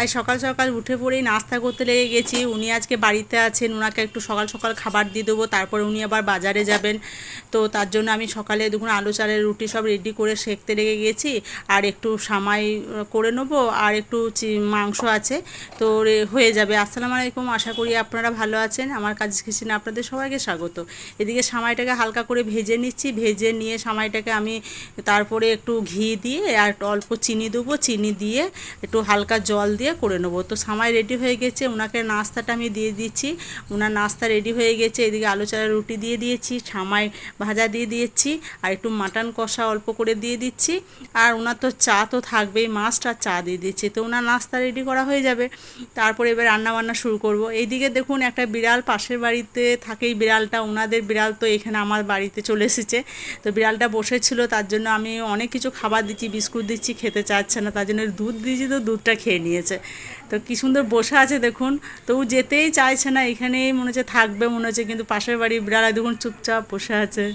আজ সকাল সকাল উঠে পড়েই নাস্তা করতে লেগে গেছি। উনি আজকে বাড়িতে আছেন ওনাকে একটু সকাল সকাল খাবার দিয়ে দেবো, তারপরে উনি আবার বাজারে যাবেন। তো তার জন্য আমি সকালে দেখুন আলু চালের রুটি সব রেডি করে সেঁকতে লেগে গেছি। আর একটু সামাই করে নেব, আর একটু মাংস আছে। তো হয়ে যাবে। আসসালামু আলাইকুম, আশা করি আপনারা ভালো আছেন। আমার কাজ কিচেনে আপনাদের সবাইকে স্বাগত। এদিকে সামাইটাকে হালকা করে ভেজে নিচ্ছি। ভেজে নিয়ে সামাইটাকে আমি তারপরে একটু ঘি দিয়ে আর অল্প চিনি দেবো। চিনি দিয়ে একটু হালকা জল দিয়ে করে নেব। তো সামাই রেডি হয়ে গেছে, ওনাকে নাস্তাটা আমি দিয়ে দিচ্ছি। ওনার নাস্তা রেডি হয়ে গেছে, এদিকে আলু চালের রুটি দিয়ে দিয়েছি, সামাই ভাজা দিয়ে দিয়েছি, আর একটু মাটন কষা অল্প করে দিয়ে দিচ্ছি। আর ওনার তো চা তো থাকবেই মাস্ট আর চা দিয়ে দিচ্ছি। তো ওনার নাস্তা রেডি করা হয়ে যাবে। তারপরে এবার রান্না বান্না শুরু করব। এইদিকে দেখুন, একটা বিড়াল পাশের বাড়িতে থাকেই বিড়ালটা, ওনাদের বিড়াল তো এখানে আমার বাড়িতে চলে এসেছে। তো বিড়ালটা বসেছিল, তার জন্য আমি অনেক কিছু খাবার দিচ্ছি, বিস্কুট দিচ্ছি, খেতে চাচ্ছে না। তার জন্য দুধ দিয়েছি, তো দুধটা খেয়ে নিয়েছে। তো কি সুন্দর বসে আছে দেখুন। তো ও যেতেই চাইছে না এখানেই মনে হচ্ছে থাকবে মনে হচ্ছে কিন্তু পাশের বাড়ি বিড়াল দেখুন চুপচাপ বসে আছে।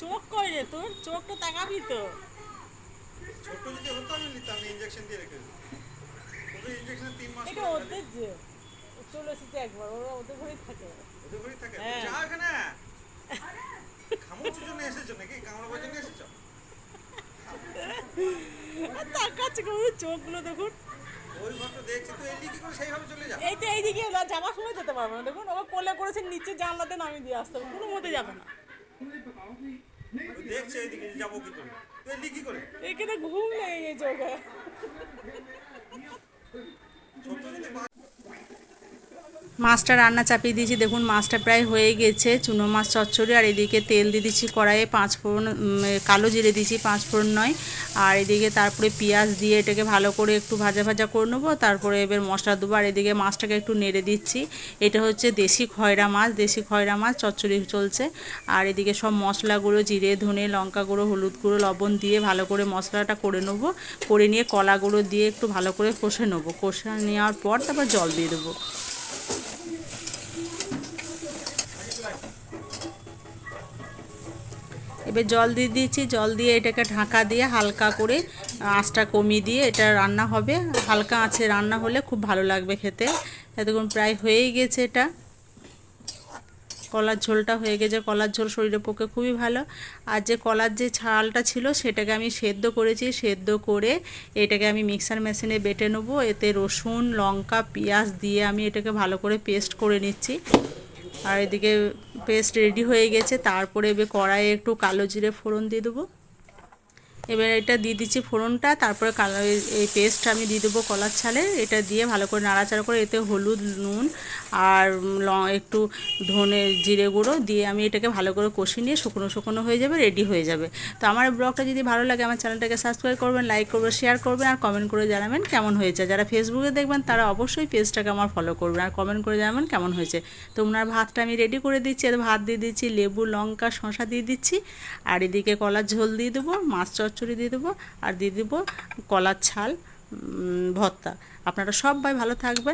চোখ কই রে তোর? চোখটা তাকাবি তো। ছোট যদি হতো আমি নিতাম ইঞ্জেকশন দিয়ে রেখে দিতাম। তিন মাস এটা ওদের যে চলে এসেছে একবার ওরা ওদের ঘরেই থাকে। ওদের ঘরেই থাকে? হ্যাঁ। যা এখানে খামোচের জন্য এসেছ নাকি? কামড়াবার জন্য এসেছ? চোখগুলো দেখুন। ওই ঘরটা দেখছি তো এলি করে সেইভাবে চলে যা এই তো এইদিকে এলো, যাওয়ার সময় যেতে পারব না। দেখুন কোলে করেছে নিচে জানলাতে নামিয়ে দিয়ে আসতে হবে কোনো মতে যাবে না। দেখছে এইদিকে যাব কি করে? তো এলি কি করে? এখানে ঘুম ছোট যদি বা- মাছটা রান্না চাপিয়ে দিয়েছি। দেখুন, মাছটা প্রায় হয়ে গেছে। চুনো মাছ চচ্চড়ি, আর এদিকে তেল দিয়ে দিচ্ছি কড়াইয়ে পাঁচ ফোড়ন কালো জিরে দিয়েছি, পাঁচ ফোড়ন নয়। আর এদিকে তারপরে পেঁয়াজ দিয়ে এটাকে ভালো করে একটু ভাজা ভাজা করে নেব। তারপরে এবার মশলা দেবো, আর এদিকে মাছটাকে একটু নেড়ে দিচ্ছি। এটা হচ্ছে দেশি খয়রা মাছ, দেশি খয়রা মাছ, চচ্চড়ি চলছে। আর এদিকে সব মশলাগুলো জিরে, ধনে, লঙ্কা গুঁড়ো, হলুদ গুঁড়ো, লবণ দিয়ে ভালো করে মশলাটা করে নেব। করে নিয়ে কলাগুলো দিয়ে একটু ভালো করে কষে নেব। কষে নেওয়ার পর তারপর জল দিয়ে দেবো। এবার জল দিয়ে দিয়েছি, জল দিয়ে এটাকে ঢাকা দিয়ে হালকা করে আঁচটা কমিয়ে দিয়ে এটা রান্না হবে। হালকা আঁচে রান্না হলে খুব ভালো লাগবে খেতে। এতক্ষণ প্রায় হয়েই গেছে এটা। কলার ঝোলটা হয়ে গেছে। কলার ঝোল শরীরের পক্ষে খুবই ভালো। আর যে কলার যে ছালটা ছিল, সেটাকে আমি সেদ্ধ করেছি। সেদ্ধ করে এটাকে আমি মিক্সার মেশিনে বেটে নেব। এতে রসুন, লঙ্কা, পেঁয়াজ দিয়ে আমি এটাকে ভালো করে পেস্ট করে নিচ্ছি। আর এদিকে পেস্ট রেডি হয়ে গেছে, তারপরে এবার কড়াইয়ে একটু কালো জিরে ফোড়ন দিয়ে দেবো। এবার এটা দিয়ে দিচ্ছি ফোড়নটা, তারপরে কালার, এই- পেস্ট আমি দিয়ে দেবো কলার ছালে। এটা দিয়ে ভালো করে নাড়াচাড়া করে এতে হলুদ, নুন আর একটু ধনে জিরে গুঁড়ো দিয়ে আমি এটাকে ভালো করে কষিয়ে নিয়ে শুকনো শুকনো হয়ে যাবে রেডি হয়ে যাবে। তো আমার ব্লগটা যদি ভালো লাগে, আমার চ্যানেলটাকে সাবস্ক্রাইব করবেন লাইক করবেন শেয়ার করবেন আর কমেন্ট করে জানাবেন কেমন হয়েছে। যারা ফেসবুকে দেখবেন, তারা অবশ্যই পেজটাকে আমার ফলো করবেন আর কমেন্ট করে জানাবেন কেমন হয়েছে। তো ওনার ভাতটা আমি রেডি করে দিচ্ছি। আর ভাত দিয়ে দিচ্ছি লেবু, লঙ্কা, শসা দিয়ে দিচ্ছি। আর এদিকে কলার ঝোল দিয়ে দেবো, মাছ চচ্চড়ি দিয়ে দেবো আর দিয়ে দেবো কলার ছাল ভর্তা। আপনারা সবাই ভালো থাকবেন।